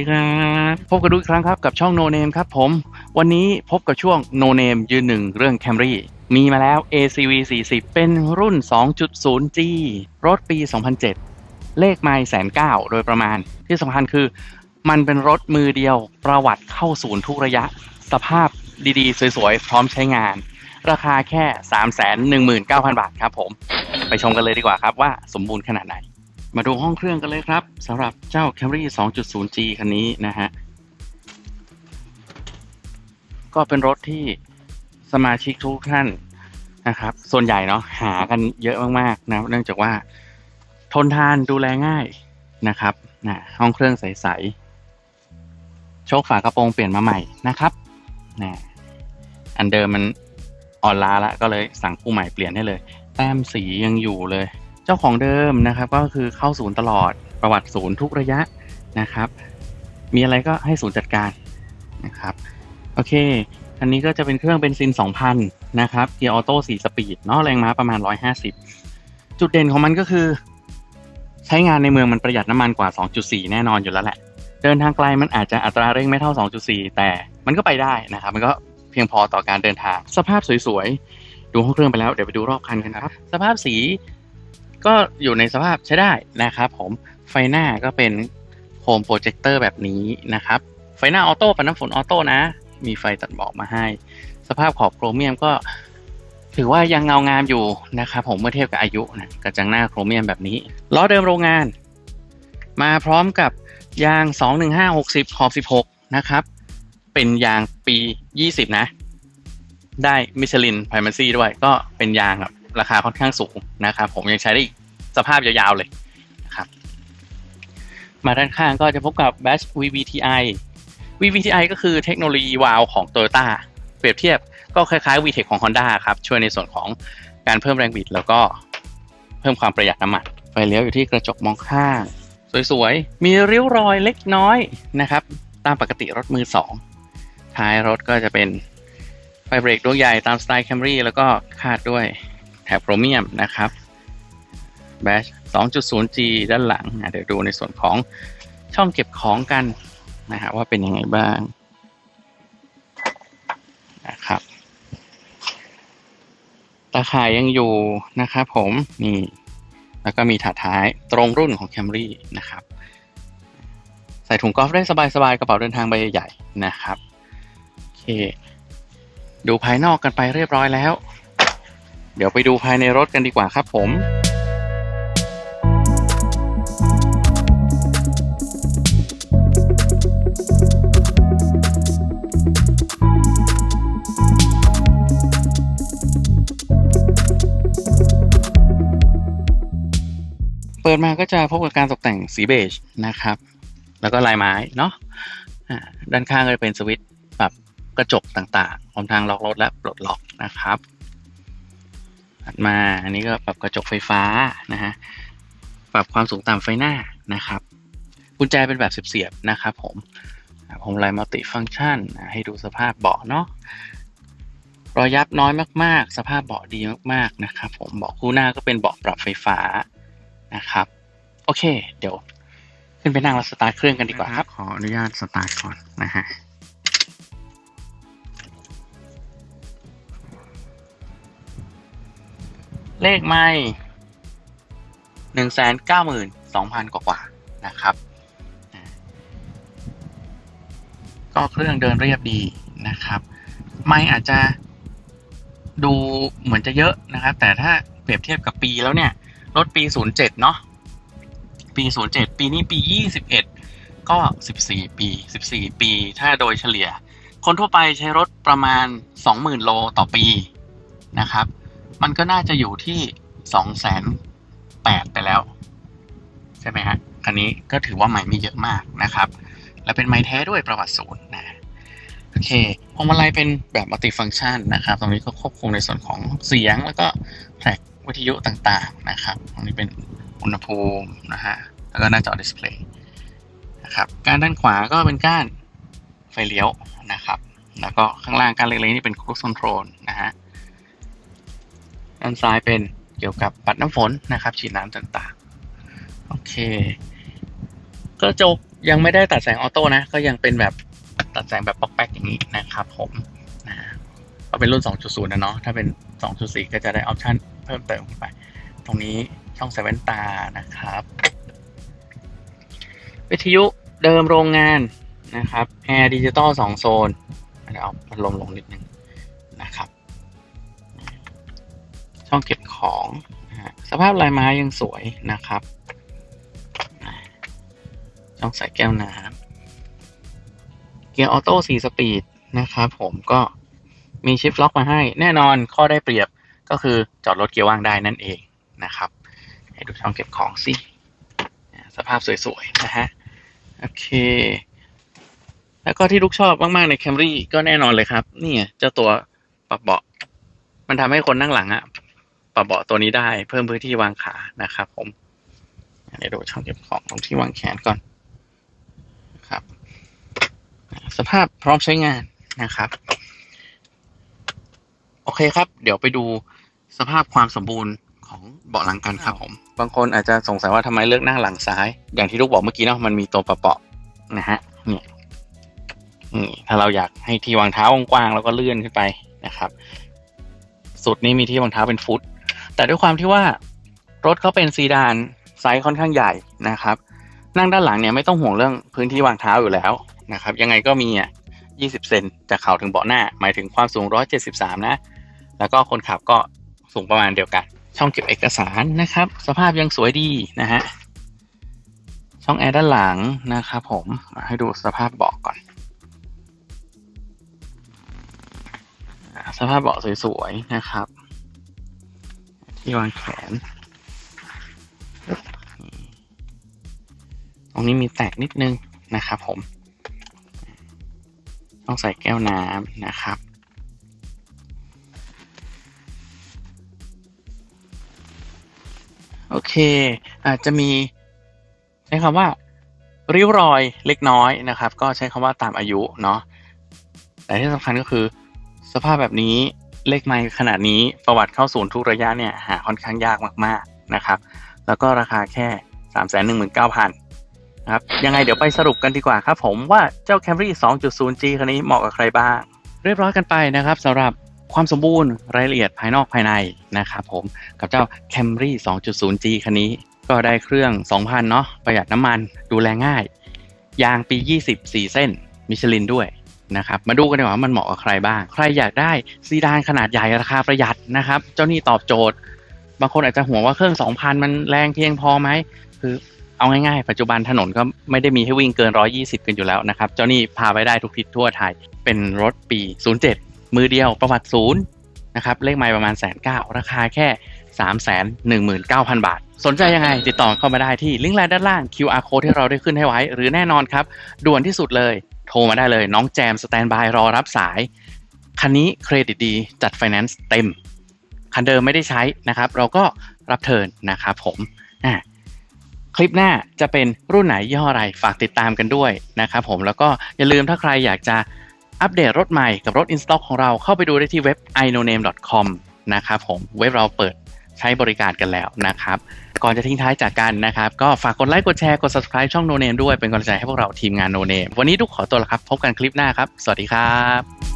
ดีครับพบกันดูอีกครั้งครับกับช่อง No Name ครับผม วันนี้พบกับช่วง No Name ยืนหนึ่งเรื่อง Camry มีมาแล้ว ACV 40 เป็นรุ่น 2.0G รถปี 2007 เลขไมล์แสนเก้าโดยประมาณ ที่สำคัญคือ มันเป็นรถมือเดียว ประวัติเข้าศูนย์ทุกระยะ สภาพดีๆ สวยๆ พร้อมใช้งาน ราคาแค่ 319,000 บาทครับผม ไปชมกันเลยดีกว่าครับว่าสมบูรณ์ขนาดไหน มาดูห้องเครื่องกันเลยครับสำหรับเจ้า Camry 2.0G คันนี้นะฮะ ก็เป็นรถที่สมาชิกทุกท่านนะครับ ส่วนใหญ่เนาะหากันเยอะมากๆนะ เนื่องจากว่าทนทานดูแลง่ายนะครับนะห้องเครื่องใส ๆ โชคฝากระโปรงเปลี่ยนมาใหม่นะครับนะอันเดิมมันอ่อนล้าละก็เลยสั่งคู่ใหม่เปลี่ยนให้เลย แต้มสียังอยู่เลย เจ้าของเดิมนะครับ ก็คือเข้าศูนย์ตลอดประวัติศูนย์ทุกระยะนะครับ มีอะไรก็ให้ศูนย์จัดการนะครับโอเคอันนี้ก็จะเป็นเครื่องเบนซิน 2,000 นะครับ เกียร์ออโต้4สปีดเนาะแรงม้าประมาณ 150 จุดเด่นของมันก็คือ ใช้งานในเมืองมันประหยัดน้ำมันกว่า 2.4 แน่นอนอยู่แล้วแหละ เดินทางไกลมันอาจจะอัตราเร่งไม่เท่า 2.4 แต่มันก็ไปได้นะครับ มันก็เพียงพอต่อการเดินทาง สภาพสวยๆ ดูห้องเครื่องไปแล้ว เดี๋ยวไปดูรอบคันกันครับ สภาพสี ก็อยู่ในสภาพใช้ได้นะครับผมไฟหน้าก็เป็นโฮมโปรเจคเตอร์แบบนี้นะครับ ไฟหน้าออโต้ปัดน้ำฝนออโต้นะ มีไฟตัดหมอกมาให้ สภาพขอบโครเมียมก็ ถือว่ายังเงางามอยู่นะครับผมเมื่อเทียบกับอายุนะกระจังหน้าโครเมียมแบบนี้ล้อเดิมโรงงาน มาพร้อมกับยาง 21560ขอบ16 นะครับ เป็นยางปี 20 นะ ได้มิชลินไพรมซี่ด้วย ก็เป็นยางแบบราคาค่อนข้างสูงนะครับผมยังใช้ได้อีก สภาพยาวๆเลยนะครับมาด้านข้างก็จะพบกับ Batch VVTi VVTi ก็คือเทคโนโลยีวาล์วของ Toyota เปรียบเทียบก็คล้ายๆ VTEC ของ Honda ครับ ช่วยในส่วนของการเพิ่มแรงบิด แล้วก็เพิ่มความประหยัดน้ำมันไฟเลี้ยวอยู่ที่กระจกมองข้าง สวยๆ มีริ้วรอยเล็กน้อยนะครับ ตามปกติรถมือสองท้ายรถก็จะเป็นไฟเบรกดวงใหญ่ตามสไตล์ Camry แล้วก็คาดด้วยแถบโครเมียมนะครับ Bash 2.0G ด้านหลังเดี๋ยวดูในส่วนของช่องเก็บของกันนะฮะว่าเป็นยังไงบ้างนะครับตาข่ายยังอยู่นะครับผมนี่แล้วก็มีถาดท้ายตรงรุ่นของ Camry นะครับใส่ถุงกอล์ฟได้สบายๆกระเป๋าเดินทางใบใหญ่ๆนะครับโอเคดูภายนอกกันไปเรียบร้อยแล้ว เดี๋ยวไปดูภายในรถกันดีกว่าครับผม เปิดมาก็จะพบกับการตกแต่งสีเบจนะครับ แล้วก็ลายไม้เนาะอ่าด้านข้างก็จะเป็นสวิตช์ปรับกระจกต่างๆพร้อมทางล็อกรถและปลดล็อกนะครับถัดมาอันนี้ก็ปรับกระจกไฟฟ้านะฮะปรับความสูงต่ำไฟหน้านะครับกุญแจเป็นแบบเสียบๆนะครับ ผมผมไลน์มัลติฟังก์ชันให้ดูสภาพเบาะเนาะรอยยับน้อยมากๆ สภาพเบาะดีมากๆนะครับ ผมเบาะคู่หน้าก็เป็นเบาะปรับไฟฟ้า นะครับ โอเค เดี๋ยว ขึ้นไปนั่งแล้วสตาร์ทเครื่องกันดีกว่าครับ ขออนุญาตสตาร์ทก่อนนะฮะเลขไม่หนึ่งแสนเก้าหมื่นสองพันกว่าๆนะครับอ่าก็เครื่องเดินเรียบดีนะครับ ไม่อาจจะดูเหมือนจะเยอะนะครับ แต่ถ้าเปรียบเทียบกับปีแล้วเนี่ย รถปี07เนาะปี07ปีนี้ปี21ก็14ปี14ปี ถ้าโดยเฉลี่ย คนทั่วไปใช้รถประมาณ20,000โลต่อปีนะครับ มันก็น่าจะอยู่ที่2,800ไปแล้ว ใช่ไหมฮะคันนี้ก็ถือว่าใหม่ไม่เยอะมากนะครับ และเป็นไม้แท้ด้วยประวัติศูนย์นะโอเคพวงมาลัยเป็นแบบมัลติฟังก์ชันนะครับ ตรงนี้ก็ควบคุมในส่วนของเสียงแล้วก็แทร็ก วิทยุต่างๆนะครับตรงนี้เป็นอุณหภูมินะฮะแล้วก็หน้าจอดิสเพลย์นะครับการด้านขวาก็เป็นก้านไฟเลี้ยวนะครับ แล้วก็ข้างล่างกานเล็กๆนี่เป็นครู i คอนโทรลนะฮะด้านซ้ายเป็นเกี่ยวกับปัดน้ำฝนนะครับ ฉีดน้ำต่างๆ โอเคกระจกยังไม่ได้ตัดแสงออโต้นะ ก็ยังเป็นแบบตัดแสงแบบป๊อกแป๊กอย่างนี้นะครับผมนะก็เป็นรุ่น 2.0 นะเนาะถ้าเป็น 2.4 ก็จะได้ออปชัน เพิ่มเติมขึ้นไป ตรงนี้ช่องใส่แว่นตานะครับ วิทยุเดิมโรงงานนะครับแอร์ดิจิตอลสองโซนเดี๋ยวเอาพัดลมลงนิดนึงนะครับ ช่องเก็บของสภาพลายไม้ยังสวยนะครับช่องใส่แก้วน้ำเกียร์ออโต้สี่สปีดนะครับผมก็มีชิฟล็อกมาให้ แน่นอนข้อได้เปรียบ ก็คือจอดรถเกียร์ว่างได้นั่นเองนะครับ ให้ดูช่องเก็บของสิสภาพสวยๆนะฮะโอเค แล้วก็ที่ลูกชอบมากๆใน Camry ก็แน่นอนเลยครับ นี่เจ้าตัวปรับเบาะ มันทำให้คนนั่งหลังอะปรับเบาะตัวนี้ได้เพิ่มพื้นที่วางขานะครับ ผมเดี๋ยวดูช่องเก็บของตรงที่วางแขนก่อนครับ สภาพพร้อมใช้งานนะครับ โอเคครับ เดี๋ยวไปดู สภาพความสมบูรณ์ของเบาะหลังกันครับผม บางคนอาจจะสงสัยว่าทำไมเลือกนั่งหลังซ้าย อย่างที่ลูกบอกเมื่อกี้เนาะมันมีตัวประเบาะนะฮะเนี่ยนี่ถ้าเราอยากให้ที่วางเท้ากว้างๆแล้วก็เลื่อนขึ้นไปนะครับ สุดนี้มีที่วางเท้าเป็นฟุต แต่ด้วยความที่ว่ารถเขาเป็นซีดานไซส์ค่อนข้างใหญ่นะครับ นั่งด้านหลังเนี่ยไม่ต้องห่วงเรื่องพื้นที่วางเท้าอยู่แล้วนะครับ ยังไงก็มีอะ20 เซนจากเข่าถึงเบาะหน้า หมายถึงความสูง 173 นะ แล้วก็คนขับก็ สูงประมาณเดียวกัน ช่องเก็บเอกสารนะครับ สภาพยังสวยดีนะฮะ ช่องแอร์ด้านหลังนะครับผมมาให้ดูสภาพเบาะก่อนอ่าสภาพเบาะสวยๆนะครับ ที่วางแขน ตรงนี้มีแตกนิดนึงนะครับผม ต้องใส่แก้วน้ำนะครับ โอเค อาจจะมีใช้คำว่า ริ้วรอยเล็กน้อยนะครับ ก็ใช้คำว่าตามอายุเนาะแต่ที่สำคัญก็คือ สภาพแบบนี้เลขไมล์ขนาดนี้ประวัติเข้าศูนย์ทุกระยะเนี่ยหาค่อนข้างยากมากๆนะครับ แล้วก็ราคาแค่ 3 1 9 0 0 0นะครับยังไงเดี๋ยวไปสรุปกันดีกว่าครับผมว่าเจ้า Camry 2.0G คันนี้เหมาะกับใครบ้าง เรียบร้อยกันไปนะครับสำหรับ ความสมบูรณ์รายละเอียดภายนอกภายในนะครับผมกับเจ้า Camry 2.0G คันนี้ก็ได้เครื่อง 2,000 เนาะประหยัดน้ำมันดูแลง่าย ยางปี 24 เส้นมิชลินด้วยนะครับมาดูกันดีกว่าว่ามันเหมาะกับใครบ้าง ใครอยากได้ซีดานขนาดใหญ่ราคาประหยัดนะครับ เจ้านี่ตอบโจทย์ บางคนอาจจะห่วงว่าเครื่อง 2,000 มันแรงเพียงพอไหมคือเอาง่ายๆ ปัจจุบันถนนก็ไม่ได้มีให้วิ่งเกิน 120 กันอยู่แล้วนะครับ เจ้านี่พาไปได้ทุกทิศทั่วไทย เป็นรถปี 07 มือเดียวประวัติศูนย์นะครับเลขไมล์ประมาณแสนเก้าราคาแค่3 1 9 0 0 0 บาท สนใจยังไงติดต่อเข้ามาได้ที่ลิงก์ไลน์ด้านล่าง QR code ที่เราได้ขึ้นให้ไว้ หรือแน่นอนครับ ด่วนที่สุดเลย โทรมาได้เลยน้องแจมสแตนบายรอรับสาย คันนี้เครดิตดีจัดไฟแนนซ์เต็ม คันเดิมไม่ได้ใช้นะครับ เราก็รับเทิร์นนะครับผมคลิปหน้าจะเป็นรุ่นไหนยี่ห้ออะไรฝากติดตามกันด้วยนะครับผมแล้วก็อย่าลืมถ้าใครอยากจะ อัปเดตรถใหม่กับรถ in stock ของเราเข้าไปดูได้ที่เว็บ inoname.com นะครับผมเว็บเราเปิดใช้บริการกันแล้วนะครับ ก่อนจะทิ้งท้ายจากกันนะครับ ก็ฝากกดไลค์กดแชร์กด subscribe ช่อง No Name ด้วยเป็นกำลังใจให้พวกเราทีมงาน No Name วันนี้ทุกขอตัวละครับ พบกันคลิปหน้าครับ สวัสดีครับ